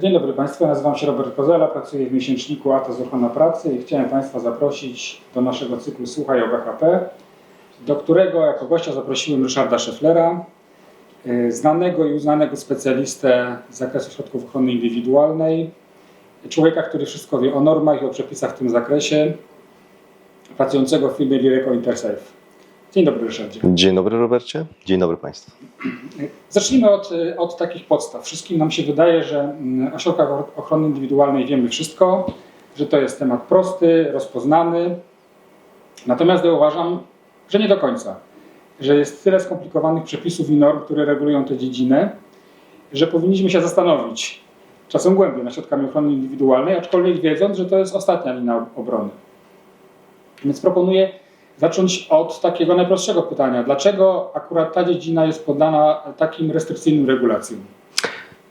Dzień dobry Państwu, nazywam się Robert Kozela, pracuję w miesięczniku Atos Ochrona Pracy i chciałem Państwa zaprosić do naszego cyklu Słuchaj o BHP, do którego jako gościa zaprosiłem Ryszarda Szeflera, y, znanego i uznanego specjalistę z zakresu środków ochrony indywidualnej, człowieka, który wszystko wie o normach i o przepisach w tym zakresie, pracującego w firmie Lireco Intersafe. Dzień dobry Ryszardzie. Dzień dobry Robercie, dzień dobry Państwu. Zacznijmy od, od takich podstaw. Wszystkim nam się wydaje, że mm, o środkach ochrony indywidualnej wiemy wszystko, że to jest temat prosty, rozpoznany. Natomiast ja uważam, że nie do końca. Że jest tyle skomplikowanych przepisów i norm, które regulują tę dziedzinę, że powinniśmy się zastanowić czasem głębiej nad środkami ochrony indywidualnej, aczkolwiek wiedząc, że to jest ostatnia linia obrony. Więc proponuję zacząć od takiego najprostszego pytania. Dlaczego akurat ta dziedzina jest poddana takim restrykcyjnym regulacjom?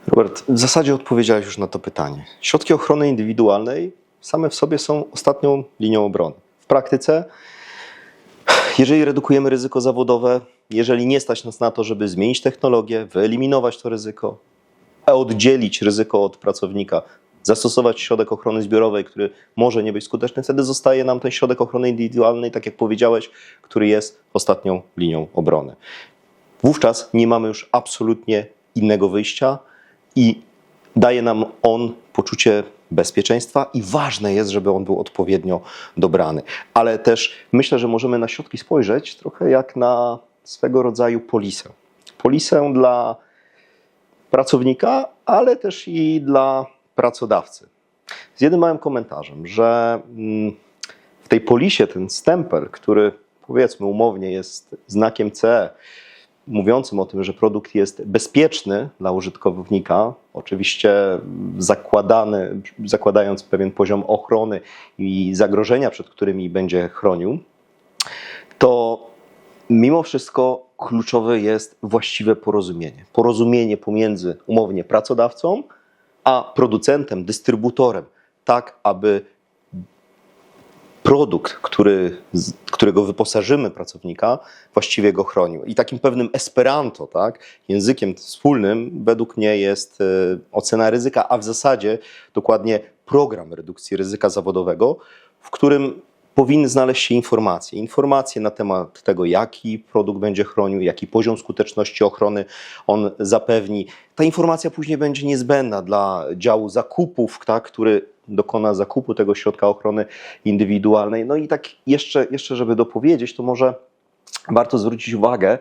Robert, w zasadzie odpowiedziałeś już na to pytanie. Środki ochrony indywidualnej same w sobie są ostatnią linią obrony. W praktyce, jeżeli redukujemy ryzyko zawodowe, jeżeli nie stać nas na to, żeby zmienić technologię, wyeliminować to ryzyko, oddzielić ryzyko od pracownika, zastosować środek ochrony zbiorowej, który może nie być skuteczny, wtedy zostaje nam ten środek ochrony indywidualnej, tak jak powiedziałeś, który jest ostatnią linią obrony. Wówczas nie mamy już absolutnie innego wyjścia i daje nam on poczucie bezpieczeństwa i ważne jest, żeby on był odpowiednio dobrany. Ale też myślę, że możemy na środki spojrzeć trochę jak na swego rodzaju polisę. Polisę dla pracownika, ale też i dla pracodawcy. Z jednym małym komentarzem, że mm, w tej polisie ten stempel, który powiedzmy umownie jest znakiem CE, mówiącym o tym, że produkt jest bezpieczny dla użytkownika, oczywiście zakładany, zakładając pewien poziom ochrony i zagrożenia, przed którymi będzie chronił, to mimo wszystko kluczowe jest właściwe porozumienie. Porozumienie pomiędzy umownie pracodawcą a producentem, dystrybutorem, tak aby produkt, który, którego wyposażymy pracownika, właściwie go chronił. I takim pewnym esperanto, tak, językiem wspólnym, według mnie jest e, ocena ryzyka, a w zasadzie dokładnie program redukcji ryzyka zawodowego, w którym powinny znaleźć się informacje. Informacje na temat tego, jaki produkt będzie chronił, jaki poziom skuteczności ochrony on zapewni. Ta informacja później będzie niezbędna dla działu zakupów, tak, który dokona zakupu tego środka ochrony indywidualnej. No i tak jeszcze, jeszcze żeby dopowiedzieć, to może warto zwrócić uwagę,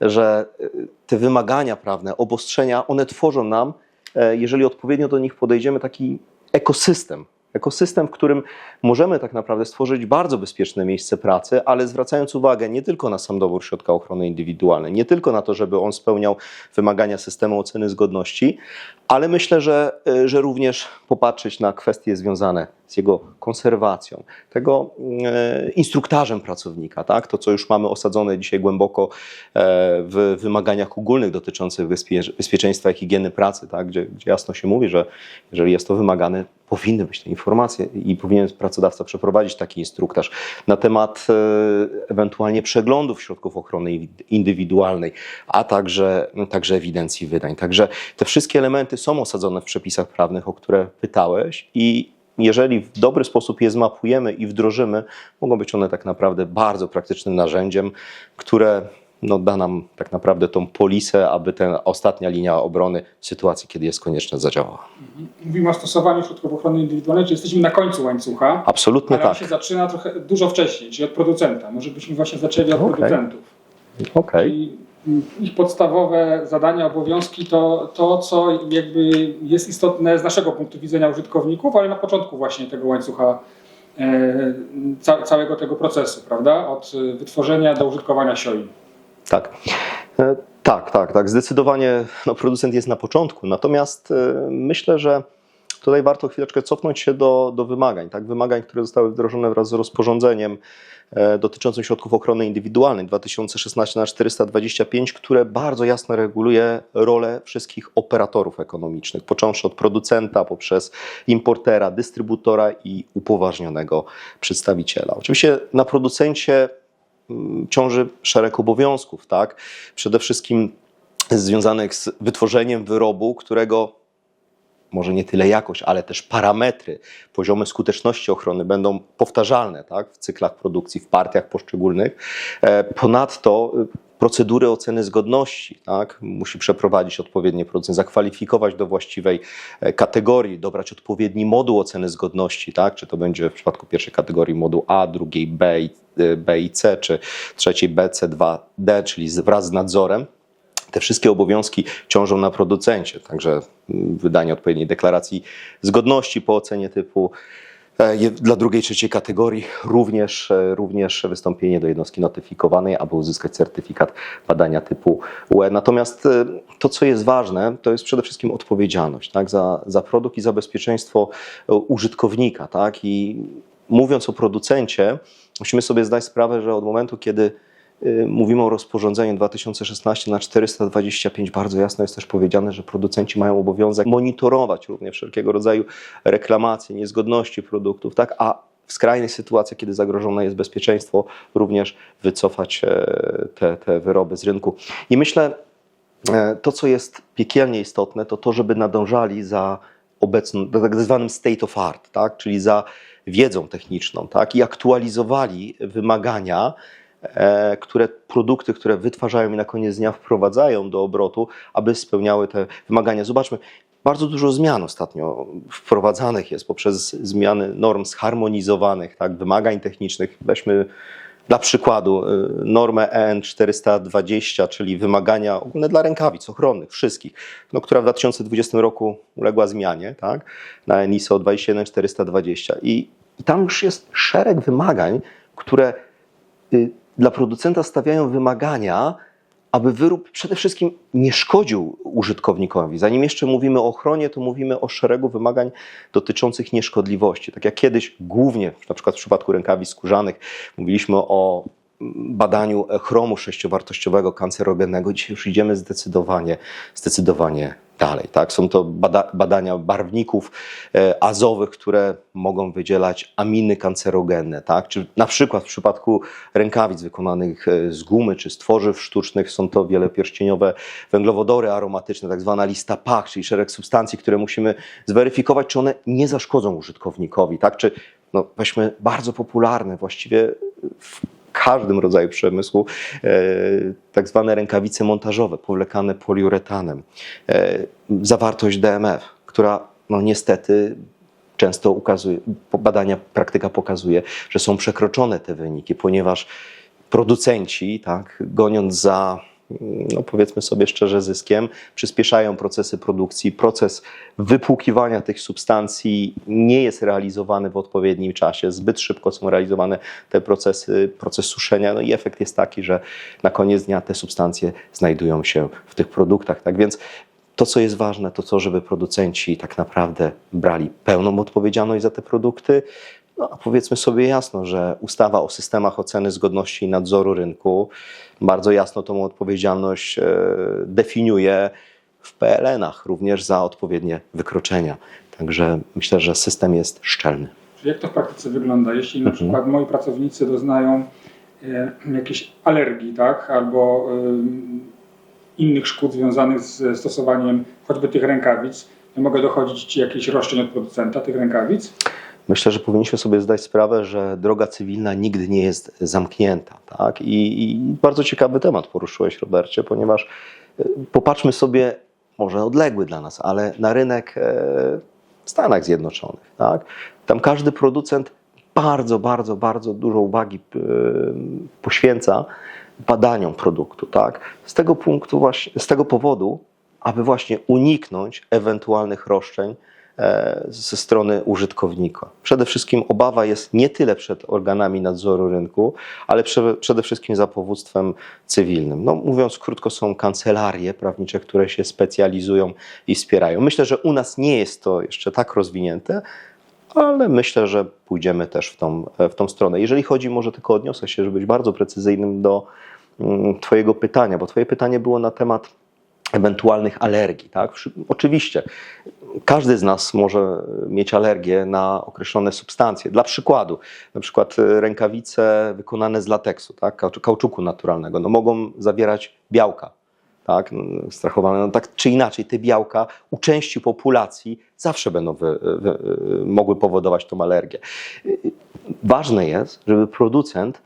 że y, te wymagania prawne, obostrzenia, one tworzą nam, e, jeżeli odpowiednio do nich podejdziemy, taki ekosystem. Ekosystem, w którym możemy tak naprawdę stworzyć bardzo bezpieczne miejsce pracy, ale zwracając uwagę nie tylko na sam dobór środka ochrony indywidualnej, nie tylko na to, żeby on spełniał wymagania systemu oceny zgodności, ale myślę, że, y, że również popatrzeć na kwestie związane z jego konserwacją, tego e, instruktażem pracownika, tak? to co już mamy osadzone dzisiaj głęboko e, w wymaganiach ogólnych dotyczących bezpie- bezpieczeństwa i higieny pracy, tak? gdzie, gdzie jasno się mówi, że jeżeli jest to wymagane, powinny być te informacje i powinien pracodawca przeprowadzić taki instruktaż na temat e, ewentualnie przeglądów środków ochrony indywidualnej, a także, także ewidencji wydań. Także te wszystkie elementy są osadzone w przepisach prawnych, o które pytałeś i jeżeli w dobry sposób je zmapujemy i wdrożymy, mogą być one tak naprawdę bardzo praktycznym narzędziem, które no, da nam tak naprawdę tą polisę, aby ta ostatnia linia obrony w sytuacji, kiedy jest konieczna, zadziałała. Mówimy o stosowaniu środków ochrony indywidualnej, czyli jesteśmy na końcu łańcucha, Absolutnie ale tak. się zaczyna trochę dużo wcześniej, czyli od producenta. Może byśmy właśnie zaczęli od Okej. producentów. Okej. Mm, ich podstawowe zadania, obowiązki to to, co jakby jest istotne z naszego punktu widzenia użytkowników, ale na początku właśnie tego łańcucha e, ca, całego tego procesu, prawda? Od e, wytworzenia do użytkowania sioi. Tak. E, Tak, tak, tak. Zdecydowanie no, producent jest na początku. Natomiast myślę, że tutaj warto chwileczkę cofnąć się do, do wymagań. Tak? Wymagań, które zostały wdrożone wraz z rozporządzeniem e, dotyczącym środków ochrony indywidualnej 2016 na 425, które bardzo jasno reguluje rolę wszystkich operatorów ekonomicznych, począwszy od producenta, poprzez importera, dystrybutora i upoważnionego przedstawiciela. Oczywiście na producencie mm, ciąży szereg obowiązków, tak? Przede wszystkim związanych z wytworzeniem wyrobu, którego może nie tyle jakość, ale też parametry, poziomy skuteczności ochrony będą powtarzalne tak, w cyklach produkcji, w partiach poszczególnych. E, Ponadto y, procedury oceny zgodności, tak? musi przeprowadzić odpowiednie producent, zakwalifikować do właściwej e, kategorii, dobrać odpowiedni moduł oceny zgodności, tak? czy to będzie w przypadku pierwszej kategorii moduł A, drugiej B e, B i C, czy trzeciej B, C2D, czyli z- wraz z nadzorem. Te wszystkie obowiązki ciążą na producencie, także mm, wydanie odpowiedniej deklaracji zgodności po ocenie typu. E, Dla drugiej, trzeciej kategorii również, e, również wystąpienie do jednostki notyfikowanej, aby uzyskać certyfikat badania typu UE. Natomiast e, to, co jest ważne, to jest przede wszystkim odpowiedzialność tak, za, za produkt i za bezpieczeństwo użytkownika. Tak? I mówiąc o producencie, musimy sobie zdać sprawę, że od momentu, kiedy mówimy o rozporządzeniu 2016 na 425, bardzo jasno jest też powiedziane, że producenci mają obowiązek monitorować również wszelkiego rodzaju reklamacje, niezgodności produktów, tak? a w skrajnej sytuacji, kiedy zagrożone jest bezpieczeństwo, również wycofać e, te, te wyroby z rynku. I myślę, e, to co jest piekielnie istotne, to to, żeby nadążali za obecnym, tak zwanym state of art, tak? czyli za wiedzą techniczną tak? i aktualizowali wymagania, które produkty, które wytwarzają i na koniec dnia wprowadzają do obrotu, aby spełniały te wymagania. Zobaczmy, bardzo dużo zmian ostatnio wprowadzanych jest poprzez zmiany norm zharmonizowanych, tak, wymagań technicznych. Weźmy dla przykładu y, normę EN 420, czyli wymagania ogólne dla rękawic ochronnych, wszystkich, no, która w 2020 roku uległa zmianie tak, na ENISO 21420. I, I tam już jest szereg wymagań, które y, dla producenta stawiają wymagania, aby wyrób przede wszystkim nie szkodził użytkownikowi. Zanim jeszcze mówimy o ochronie, to mówimy o szeregu wymagań dotyczących nieszkodliwości. Tak jak kiedyś, głównie na przykład w przypadku rękawic skórzanych, mówiliśmy o badaniu chromu sześciowartościowego kancerogennego. Dzisiaj już idziemy zdecydowanie, zdecydowanie dalej. Tak? Są to bada badania barwników e, azowych, które mogą wydzielać aminy kancerogenne. Tak? Czy na przykład w przypadku rękawic wykonanych e, z gumy czy z tworzyw sztucznych są to wielopierścieniowe węglowodory aromatyczne, tak zwana lista PAH, czyli szereg substancji, które musimy zweryfikować, czy one nie zaszkodzą użytkownikowi. Tak? Czy no, weźmy bardzo popularne właściwie w każdym rodzaju przemysłu e, tak zwane rękawice montażowe, powlekane poliuretanem. E, zawartość DMF, która no niestety często ukazuje, badania, praktyka pokazuje, że są przekroczone te wyniki, ponieważ producenci, tak, goniąc za no powiedzmy sobie szczerze, zyskiem, przyspieszają procesy produkcji. Proces wypłukiwania tych substancji nie jest realizowany w odpowiednim czasie. Zbyt szybko są realizowane te procesy, proces suszenia, no i efekt jest taki, że na koniec dnia te substancje znajdują się w tych produktach. Tak więc to, co jest ważne, to to, żeby producenci tak naprawdę brali pełną odpowiedzialność za te produkty. No, a powiedzmy sobie jasno, że ustawa o systemach oceny zgodności i nadzoru rynku bardzo jasno tą odpowiedzialność e, definiuje w PLN-ach również za odpowiednie wykroczenia. Także myślę, że system jest szczelny. Czyli jak to w praktyce wygląda, jeśli na przykład moi pracownicy doznają e, jakiejś alergii, tak, albo e, innych szkód związanych z stosowaniem choćby tych rękawic, nie mogę dochodzić jakichś roszczeń od producenta tych rękawic? Myślę, że powinniśmy sobie zdać sprawę, że droga cywilna nigdy nie jest zamknięta. Tak? I, I bardzo ciekawy temat poruszyłeś, Robercie, ponieważ e, popatrzmy sobie, może odległy dla nas, ale na rynek e, w Stanach Zjednoczonych. Tak? Tam każdy producent bardzo, bardzo, bardzo dużo uwagi e, poświęca badaniom produktu. Tak? Z tego punktu właśnie, z tego powodu, aby właśnie uniknąć ewentualnych roszczeń ze strony użytkownika. Przede wszystkim obawa jest nie tyle przed organami nadzoru rynku, ale prze, przede wszystkim za powództwem cywilnym. No, mówiąc krótko, są kancelarie prawnicze, które się specjalizują i wspierają. Myślę, że u nas nie jest to jeszcze tak rozwinięte, ale myślę, że pójdziemy też w tą, w tą stronę. Jeżeli chodzi, może tylko odniosę się, żeby być bardzo precyzyjnym do mm, Twojego pytania, bo Twoje pytanie było na temat ewentualnych alergii. Tak? Oczywiście, każdy z nas może mieć alergię na określone substancje. Dla przykładu, na przykład e, rękawice wykonane z lateksu, tak? kauczu- kauczuku naturalnego, no mogą zawierać białka. tak, no, strachowane, no tak czy inaczej, te białka u części populacji zawsze będą wy, wy, mogły powodować tą alergię. Ważne jest, żeby producent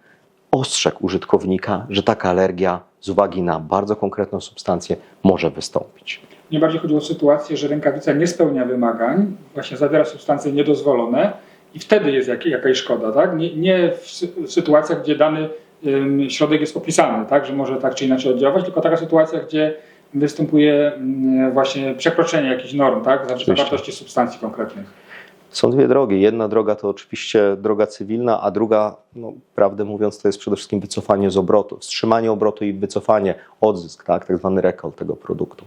ostrzegł użytkownika, że taka alergia z uwagi na bardzo konkretną substancję może wystąpić. Nie bardziej chodzi o sytuację, że rękawica nie spełnia wymagań, właśnie zawiera substancje niedozwolone i wtedy jest jak, jakaś szkoda, tak? Nie, nie w, sy- w sytuacjach, gdzie dany ym, środek jest opisany, tak? Że może tak czy inaczej oddziaływać, tylko taka sytuacja, gdzie występuje ym, właśnie przekroczenie jakichś norm, tak? Zawartości substancji konkretnych. Są dwie drogi. Jedna droga to oczywiście droga cywilna, a druga, no, prawdę mówiąc, to jest przede wszystkim wycofanie z obrotu, wstrzymanie obrotu i wycofanie, odzysk, tak, tak zwany recall tego produktu.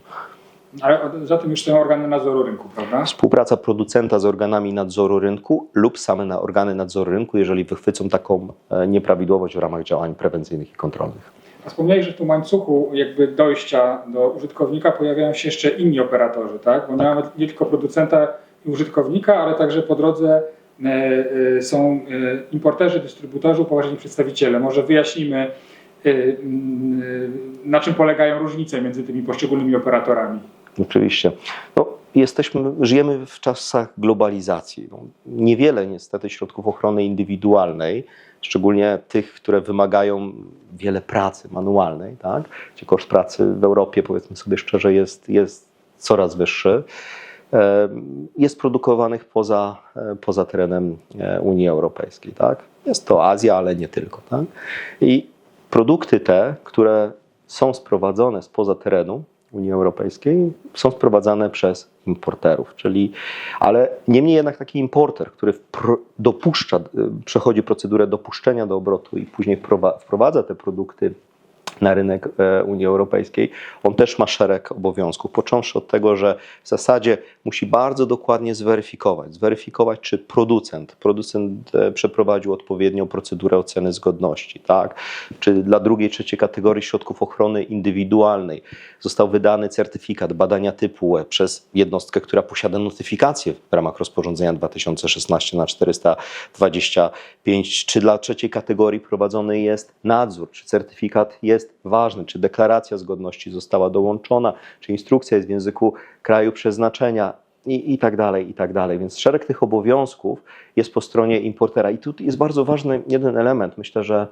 Ale za tym już są organy nadzoru rynku, prawda? Współpraca producenta z organami nadzoru rynku lub same na organy nadzoru rynku, jeżeli wychwycą taką e, nieprawidłowość w ramach działań prewencyjnych i kontrolnych. A wspomniałeś, że w tym łańcuchu jakby dojścia do użytkownika pojawiają się jeszcze inni operatorzy, tak? Bo nie mamy nie tylko producenta użytkownika, ale także po drodze e, e, są e, importerzy, dystrybutorzy, upoważnieni przedstawiciele. Może wyjaśnimy, mm, na czym polegają różnice między tymi poszczególnymi operatorami. Oczywiście. No, jesteśmy, żyjemy w czasach globalizacji. No, niewiele niestety środków ochrony indywidualnej, szczególnie tych, które wymagają wiele pracy manualnej, tak? gdzie koszt pracy w Europie, powiedzmy sobie szczerze, jest, jest coraz wyższy, jest produkowanych poza, e, poza terenem e, Unii Europejskiej. Tak? Jest to Azja, ale nie tylko. Tak? I produkty te, które są sprowadzone spoza terenu Unii Europejskiej, są sprowadzane przez importerów, czyli, ale niemniej jednak taki importer, który dopuszcza, przechodzi procedurę dopuszczenia do obrotu i później wprowa- wprowadza te produkty na rynek e, Unii Europejskiej, on też ma szereg obowiązków, począwszy od tego, że w zasadzie musi bardzo dokładnie zweryfikować, zweryfikować, czy producent, producent e, przeprowadził odpowiednią procedurę oceny zgodności, tak? czy dla drugiej, trzeciej kategorii środków ochrony indywidualnej został wydany certyfikat badania typu UE przez jednostkę, która posiada notyfikację w ramach rozporządzenia 2016 na 425, czy dla trzeciej kategorii prowadzony jest nadzór, czy certyfikat jest ważny, czy deklaracja zgodności została dołączona, czy instrukcja jest w języku kraju przeznaczenia i, i tak dalej, i tak dalej. Więc szereg tych obowiązków jest po stronie importera. I tu jest bardzo ważny jeden element. Myślę, że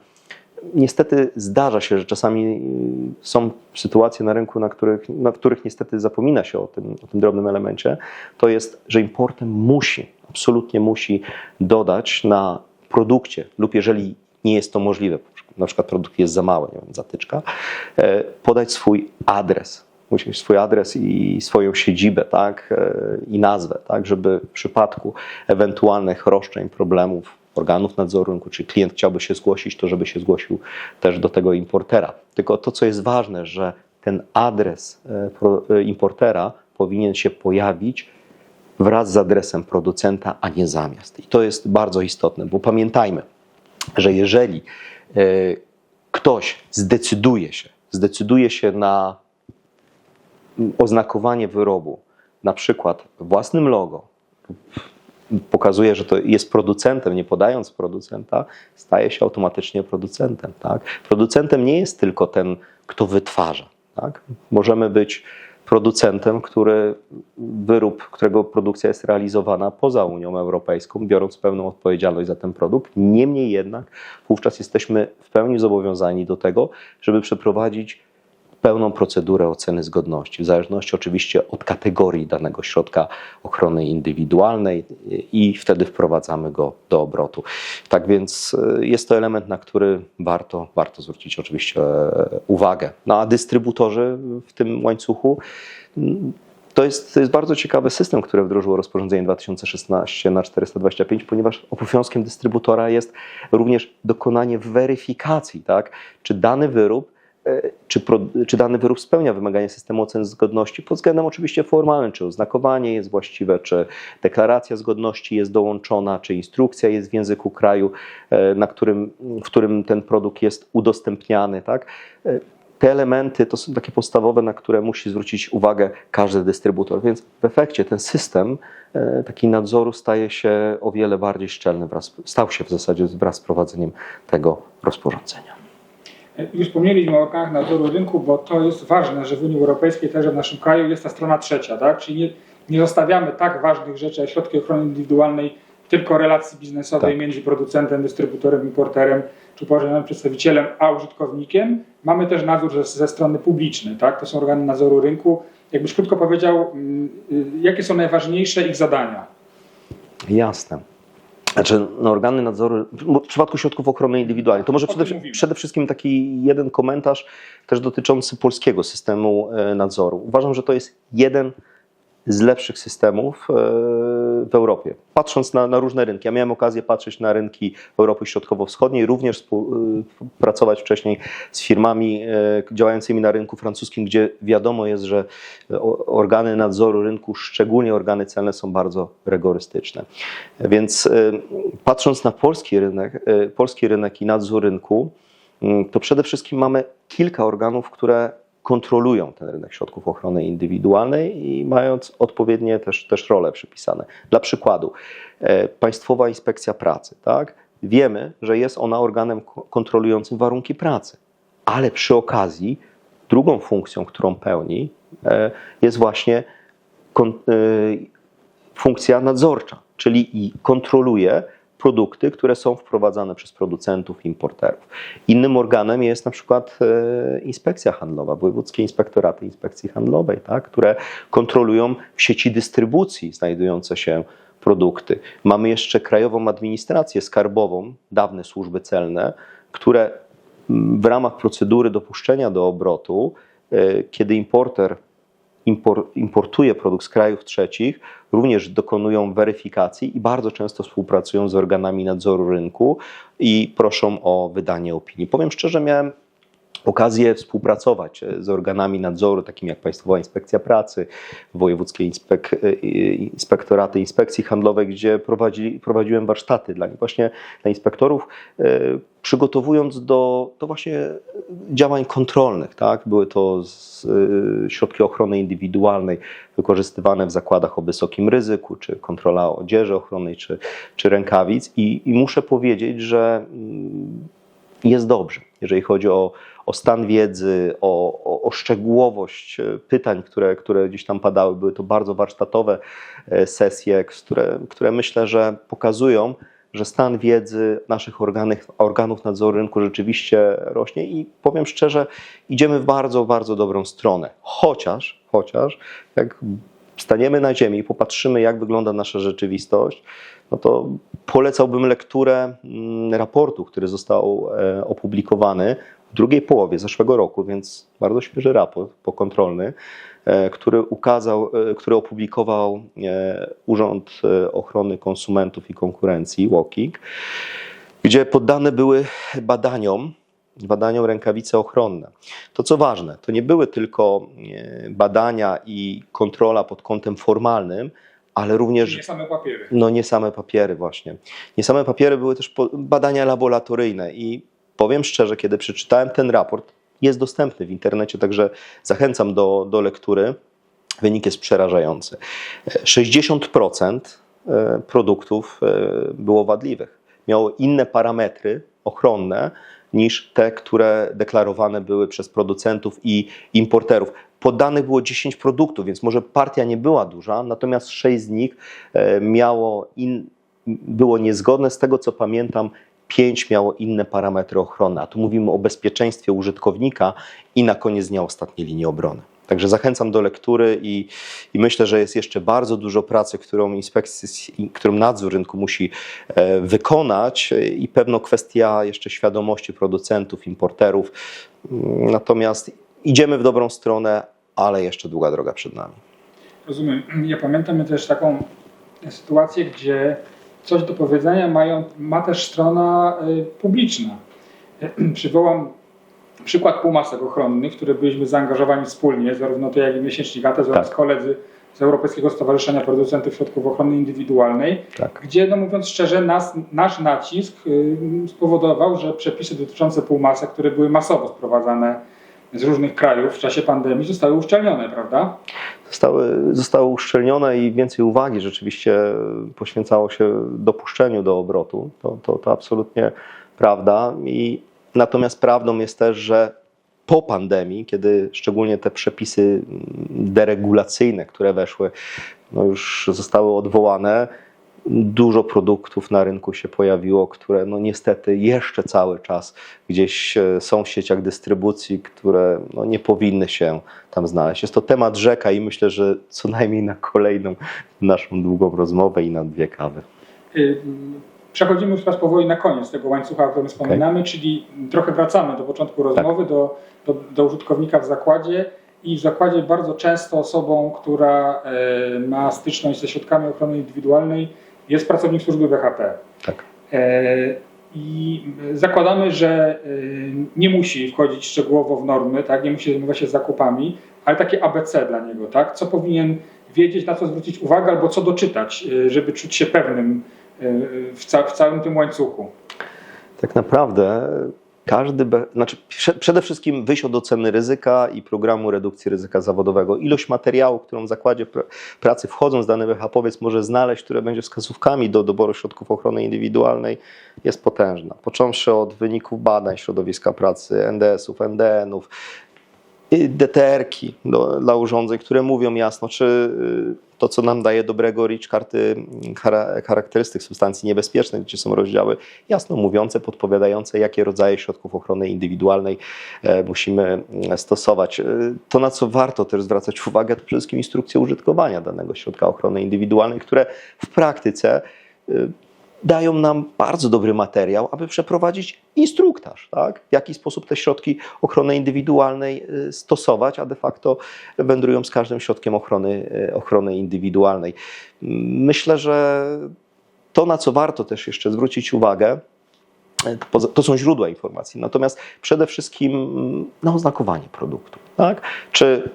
niestety zdarza się, że czasami y, są sytuacje na rynku, na których, na których niestety zapomina się o tym, o tym drobnym elemencie. To jest, że importem musi, absolutnie musi dodać na produkcie lub jeżeli nie jest to możliwe, na przykład produkt jest za mały, nie wiem, zatyczka, e, podać swój adres. Musi mieć swój adres i swoją siedzibę, tak, e, i nazwę, tak, żeby w przypadku ewentualnych roszczeń, problemów organów nadzoru rynku, czy klient chciałby się zgłosić, to żeby się zgłosił też do tego importera. Tylko to, co jest ważne, że ten adres e, importera powinien się pojawić wraz z adresem producenta, a nie zamiast. I to jest bardzo istotne, bo pamiętajmy, że jeżeli ktoś zdecyduje się, zdecyduje się na oznakowanie wyrobu, na przykład własnym logo, pokazuje, że to jest producentem, nie podając producenta, staje się automatycznie producentem. Tak? Producentem nie jest tylko ten, kto wytwarza. Tak? Możemy być producentem, który wyrób, którego produkcja jest realizowana poza Unią Europejską, biorąc pełną odpowiedzialność za ten produkt. Niemniej jednak wówczas jesteśmy w pełni zobowiązani do tego, żeby przeprowadzić pełną procedurę oceny zgodności, w zależności oczywiście od kategorii danego środka ochrony indywidualnej i wtedy wprowadzamy go do obrotu. Tak więc e, jest to element, na który warto, warto zwrócić oczywiście e, uwagę. No a dystrybutorzy w tym łańcuchu mm, to jest, to jest bardzo ciekawy system, który wdrożyło rozporządzenie 2016 na 425, ponieważ obowiązkiem dystrybutora jest również dokonanie weryfikacji, tak, czy dany wyrób e, czy, pro, czy dany wyrób spełnia wymagania systemu oceny zgodności pod względem oczywiście formalnym, czy oznakowanie jest właściwe, czy deklaracja zgodności jest dołączona, czy instrukcja jest w języku kraju, e, na którym, w którym ten produkt jest udostępniany. Tak? E, Te elementy to są takie podstawowe, na które musi zwrócić uwagę każdy dystrybutor, więc w efekcie ten system e, taki nadzoru staje się o wiele bardziej szczelny, wraz, stał się w zasadzie wraz z wprowadzeniem tego rozporządzenia. Już wspomnieliśmy o organach nadzoru rynku, bo to jest ważne, że w Unii Europejskiej, także w naszym kraju jest ta strona trzecia, tak? Czyli nie, nie zostawiamy tak ważnych rzeczy jak środki ochrony indywidualnej tylko relacji biznesowej Tak. między producentem, dystrybutorem, importerem czy upoważnionym przedstawicielem a użytkownikiem. Mamy też nadzór ze, ze strony publicznej, tak? To są organy nadzoru rynku. Jakbyś krótko powiedział, mm, y, jakie są najważniejsze ich zadania? Jasne. Znaczy, no, organy nadzoru, w przypadku środków ochrony indywidualnej, to może przede, przede wszystkim taki jeden komentarz też dotyczący polskiego systemu e, nadzoru. Uważam, że to jest jeden z lepszych systemów e, w Europie. Patrząc na, na różne rynki, ja miałem okazję patrzeć na rynki Europy Środkowo-Wschodniej, również e, pracować wcześniej z firmami e, działającymi na rynku francuskim, gdzie wiadomo jest, że organy nadzoru rynku, szczególnie organy celne, są bardzo rygorystyczne. Więc patrząc na polski rynek, polski rynek i nadzór rynku, mm, to przede wszystkim mamy kilka organów, które kontrolują ten rynek środków ochrony indywidualnej i mając odpowiednie też, też role przypisane. Dla przykładu, e, Państwowa Inspekcja Pracy, tak? Wiemy, że jest ona organem ko- kontrolującym warunki pracy, ale przy okazji drugą funkcją, którą pełni, e, jest właśnie e, funkcja nadzorcza, czyli kontroluje produkty, które są wprowadzane przez producentów, importerów. Innym organem jest na przykład e, inspekcja handlowa, wojewódzkie inspektoraty inspekcji handlowej, tak, które kontrolują w sieci dystrybucji znajdujące się produkty. Mamy jeszcze Krajową Administrację Skarbową, dawne służby celne, które w ramach procedury dopuszczenia do obrotu, e, kiedy importer impor, importuje produkt z krajów trzecich, również dokonują weryfikacji i bardzo często współpracują z organami nadzoru rynku i proszą o wydanie opinii. Powiem szczerze, miałem okazję współpracować e, z organami nadzoru, takimi jak Państwowa Inspekcja Pracy, wojewódzkie inspek, e, inspektoraty inspekcji handlowej, gdzie prowadzi, prowadziłem warsztaty dla właśnie dla inspektorów, e, przygotowując do, do właśnie działań kontrolnych. Tak? Były to z, środki ochrony indywidualnej wykorzystywane w zakładach o wysokim ryzyku, czy kontrola odzieży ochronnej, czy, czy rękawic i, i muszę powiedzieć, że mm, jest dobrze, jeżeli chodzi o, o stan wiedzy, o, o, o szczegółowość e, pytań, które, które gdzieś tam padały. Były to bardzo warsztatowe e, sesje, które, które myślę, że pokazują, że stan wiedzy naszych organów, organów nadzoru rynku rzeczywiście rośnie i powiem szczerze, idziemy w bardzo, bardzo dobrą stronę. Chociaż, chociaż jak staniemy na ziemi i popatrzymy, jak wygląda nasza rzeczywistość, no to polecałbym lekturę mm, raportu, który został e, opublikowany w drugiej połowie zeszłego roku, więc bardzo świeży raport pokontrolny, e, który ukazał, e, który opublikował e, Urząd Ochrony Konsumentów i Konkurencji, WOKIK, gdzie poddane były badaniom, badaniom rękawice ochronne. To co ważne, to nie były tylko badania i kontrola pod kątem formalnym, ale również Nie same papiery. no nie same papiery właśnie. Nie same papiery były też badania laboratoryjne i powiem szczerze, kiedy przeczytałem ten raport, jest dostępny w internecie, także zachęcam do, do lektury. Wynik jest przerażający. E, 60% e, produktów e, było wadliwych. Miało inne parametry ochronne niż te, które deklarowane były przez producentów i importerów. Podanych było 10 produktów, więc może partia nie była duża, natomiast 6 z nich e, miało in, było niezgodne. Z tego co pamiętam, 5 miało inne parametry ochrony. A tu mówimy o bezpieczeństwie użytkownika i na koniec dnia ostatniej linii obrony. Także zachęcam do lektury i, i myślę, że jest jeszcze bardzo dużo pracy, którą, inspekcji, którą nadzór rynku musi e, wykonać e, i pewno kwestia jeszcze świadomości producentów, importerów. Natomiast idziemy w dobrą stronę, ale jeszcze długa droga przed nami. Rozumiem. Ja pamiętam też taką sytuację, gdzie coś do powiedzenia mają, ma też strona y, publiczna. Przywołam przykład półmasek ochronnych, w które byliśmy zaangażowani wspólnie, zarówno ty, jak i miesięcznik ATES oraz Tak. koledzy z Europejskiego Stowarzyszenia Producentów Środków Ochrony Indywidualnej, Tak. gdzie, no mówiąc szczerze, nas, nasz nacisk y, spowodował, że przepisy dotyczące półmasek, które były masowo sprowadzane z różnych krajów w czasie pandemii, zostały uszczelnione, prawda? Zostały, zostały uszczelnione i więcej uwagi rzeczywiście poświęcało się dopuszczeniu do obrotu. To, to, to absolutnie prawda. I Natomiast prawdą jest też, że po pandemii, kiedy szczególnie te przepisy deregulacyjne, które weszły, no już zostały odwołane, dużo produktów na rynku się pojawiło, które no niestety jeszcze cały czas gdzieś e, są w sieciach dystrybucji, które no nie powinny się tam znaleźć. Jest to temat rzeka i myślę, że co najmniej na kolejną naszą długą rozmowę i na dwie kawy. Y, Przechodzimy już teraz powoli na koniec tego łańcucha, o którym wspominamy, czyli trochę wracamy do początku rozmowy, do, do, do użytkownika w zakładzie. I w zakładzie bardzo często osobą, która e, ma styczność ze środkami ochrony indywidualnej, jest pracownik służby BHP. Tak. E, I zakładamy, że e, nie musi wchodzić szczegółowo w normy, tak? nie musi zajmować się zakupami, ale takie ABC dla niego, tak? co powinien wiedzieć, na co zwrócić uwagę, albo co doczytać, e, żeby czuć się pewnym w, ca- w całym tym łańcuchu. Tak naprawdę każdy, znaczy prze- przede wszystkim wyjść od oceny ryzyka i programu redukcji ryzyka zawodowego. Ilość materiału, którą w zakładzie pr- pracy wchodząc dany BHP-owiec może znaleźć, które będzie wskazówkami do doboru środków ochrony indywidualnej, jest potężna. Począwszy od wyników badań środowiska pracy, NDS-ów, NDN-ów, DTR-ki dla urządzeń, które mówią jasno, czy y, to, co nam daje dobrego REACH, karty chara- charakterystyk substancji niebezpiecznych, gdzie są rozdziały jasno mówiące, podpowiadające, jakie rodzaje środków ochrony indywidualnej e, musimy mm, stosować. E, To, na co warto też zwracać uwagę, to przede wszystkim instrukcje użytkowania danego środka ochrony indywidualnej, które w praktyce y, dają nam bardzo dobry materiał, aby przeprowadzić instruktaż, tak? w jaki sposób te środki ochrony indywidualnej y, stosować, a de facto wędrują z każdym środkiem ochrony, y, ochrony indywidualnej. Myślę, że to, na co warto też jeszcze zwrócić uwagę, y, to są źródła informacji, natomiast przede wszystkim mm, na oznakowanie produktu. Tak? Czy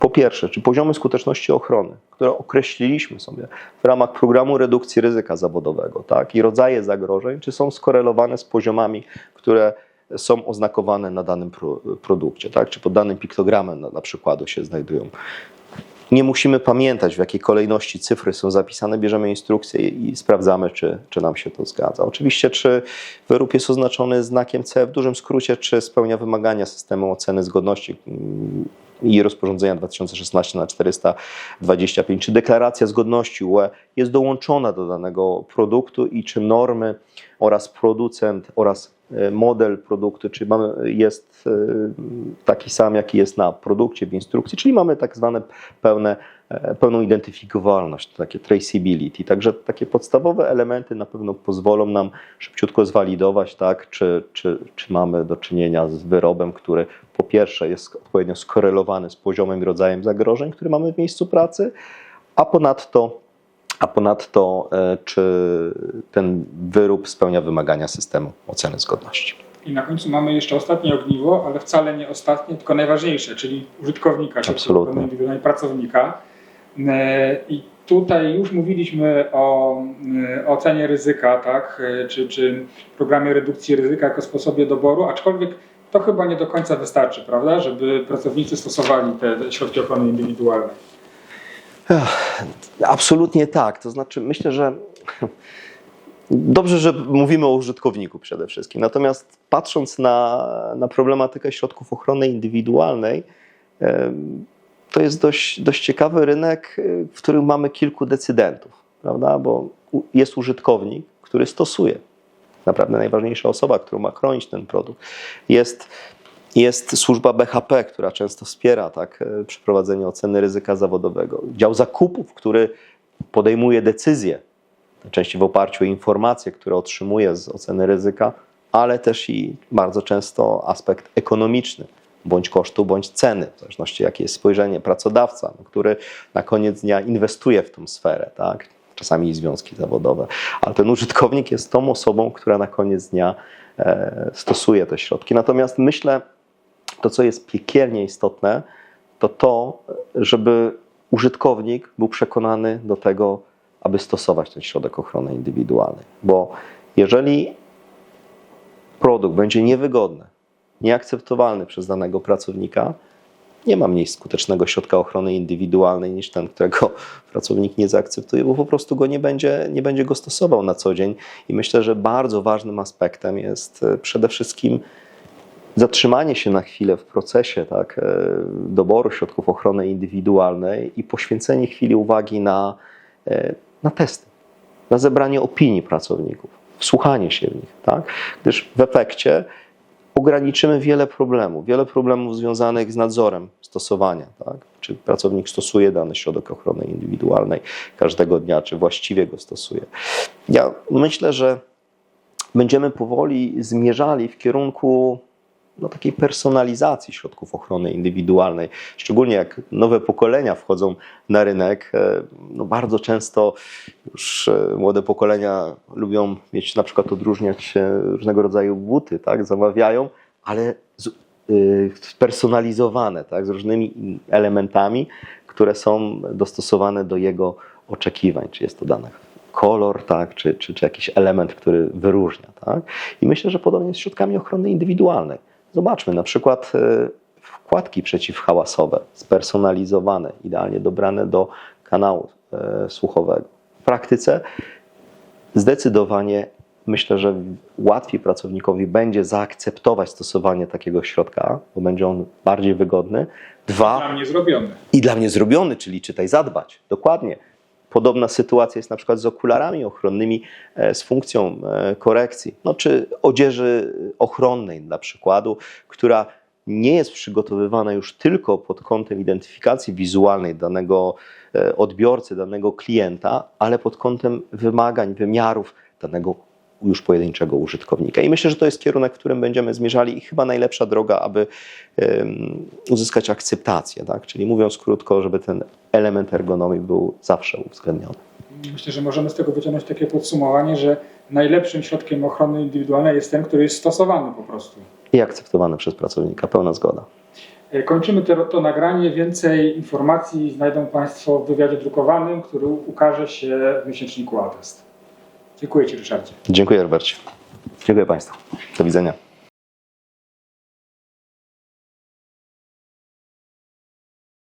po pierwsze, czy poziomy skuteczności ochrony, które określiliśmy sobie w ramach programu redukcji ryzyka zawodowego, tak, i rodzaje zagrożeń, czy są skorelowane z poziomami, które są oznakowane na danym pro, produkcie, tak, czy pod danym piktogramem na, na przykładu się znajdują. Nie musimy pamiętać, w jakiej kolejności cyfry są zapisane, bierzemy instrukcję i sprawdzamy, czy, czy nam się to zgadza. Oczywiście, czy wyrób jest oznaczony znakiem C w dużym skrócie, czy spełnia wymagania systemu oceny zgodności mm, i rozporządzenia 2016 na 425, czy deklaracja zgodności UE jest dołączona do danego produktu i czy normy oraz producent oraz model produktu, czy mamy, jest e, taki sam, jaki jest na produkcie w instrukcji, czyli mamy tak zwane pełne, e, pełną identyfikowalność, takie traceability. Także takie podstawowe elementy na pewno pozwolą nam szybciutko zwalidować, tak, czy, czy, czy mamy do czynienia z wyrobem, który po pierwsze jest odpowiednio skorelowany z poziomem i rodzajem zagrożeń, które mamy w miejscu pracy, a ponadto a ponadto, e, czy ten wyrób spełnia wymagania systemu oceny zgodności. I na końcu mamy jeszcze ostatnie ogniwo, ale wcale nie ostatnie, tylko najważniejsze, czyli użytkownika, Absolutnie. indywidualnej, pracownika. E, I tutaj już mówiliśmy o e, ocenie ryzyka, tak, czy, czy programie redukcji ryzyka jako sposobie doboru, aczkolwiek to chyba nie do końca wystarczy, prawda, żeby pracownicy stosowali te, te środki ochrony indywidualnej. Absolutnie tak. To znaczy, myślę, że dobrze, że mówimy o użytkowniku przede wszystkim. Natomiast patrząc na, na problematykę środków ochrony indywidualnej, to jest dość, dość ciekawy rynek, y, w którym mamy kilku decydentów, prawda? Bo jest użytkownik, który stosuje. Naprawdę najważniejsza osoba, którą ma chronić ten produkt. Jest jest służba BHP, która często wspiera tak, e, przeprowadzenie oceny ryzyka zawodowego. Dział zakupów, który podejmuje decyzje, najczęściej w oparciu o informacje, które otrzymuje z oceny ryzyka, ale też i bardzo często aspekt ekonomiczny, bądź kosztu, bądź ceny, w zależności jakie jest spojrzenie pracodawca, no, który na koniec dnia inwestuje w tą sferę, tak? czasami i związki zawodowe, ale ten użytkownik jest tą osobą, która na koniec dnia e, stosuje te środki. Natomiast myślę, to, co jest piekielnie istotne, to to, żeby użytkownik był przekonany do tego, aby stosować ten środek ochrony indywidualnej. Bo jeżeli produkt będzie niewygodny, nieakceptowalny przez danego pracownika, nie ma mniej skutecznego środka ochrony indywidualnej niż ten, którego pracownik nie zaakceptuje, bo po prostu go nie będzie, nie będzie go stosował na co dzień. I myślę, że bardzo ważnym aspektem jest e, przede wszystkim zatrzymanie się na chwilę w procesie tak, e, doboru środków ochrony indywidualnej i poświęcenie chwili uwagi na, e, na testy, na zebranie opinii pracowników, wsłuchanie się w nich, tak? gdyż w efekcie ograniczymy wiele problemów, wiele problemów związanych z nadzorem stosowania, tak? czy pracownik stosuje dany środek ochrony indywidualnej każdego dnia, czy właściwie go stosuje. Ja myślę, że będziemy powoli zmierzali w kierunku no, takiej personalizacji środków ochrony indywidualnej. Szczególnie jak nowe pokolenia wchodzą na rynek, e, no, bardzo często już e, młode pokolenia lubią mieć na przykład odróżniać e, różnego rodzaju buty, tak, zamawiają, ale z, y, personalizowane, tak, z różnymi elementami, które są dostosowane do jego oczekiwań, czy jest to dane kolor, tak, czy, czy, czy jakiś element, który wyróżnia. Tak? I myślę, że podobnie jest z środkami ochrony indywidualnej. Zobaczmy na przykład e, wkładki przeciwhałasowe, spersonalizowane, idealnie dobrane do kanału e, słuchowego. W praktyce zdecydowanie myślę, że łatwiej pracownikowi będzie zaakceptować stosowanie takiego środka, bo będzie on bardziej wygodny. Dwa, Dla mnie zrobiony. i dla mnie zrobiony, czyli czytaj zadbać. Dokładnie. Podobna sytuacja jest na przykład z okularami ochronnymi e, z funkcją korekcji, no, czy odzieży ochronnej dla przykładu, która nie jest przygotowywana już tylko pod kątem identyfikacji wizualnej danego e, odbiorcy, danego klienta, ale pod kątem wymagań, wymiarów danego już pojedynczego użytkownika. I myślę, że to jest kierunek, w którym będziemy zmierzali i chyba najlepsza droga, aby uzyskać akceptację. Tak? Czyli mówiąc krótko, żeby ten element ergonomii był zawsze uwzględniony. Myślę, że możemy z tego wyciągnąć takie podsumowanie, że najlepszym środkiem ochrony indywidualnej jest ten, który jest stosowany po prostu. I akceptowany przez pracownika. Pełna zgoda. E, Kończymy to, to nagranie. Więcej informacji znajdą Państwo w wywiadzie drukowanym, który ukaże się w miesięczniku Atest. Dziękuję Ci, Ryszardzie. Dziękuję, Robercie. Dziękuję Państwu. Do widzenia.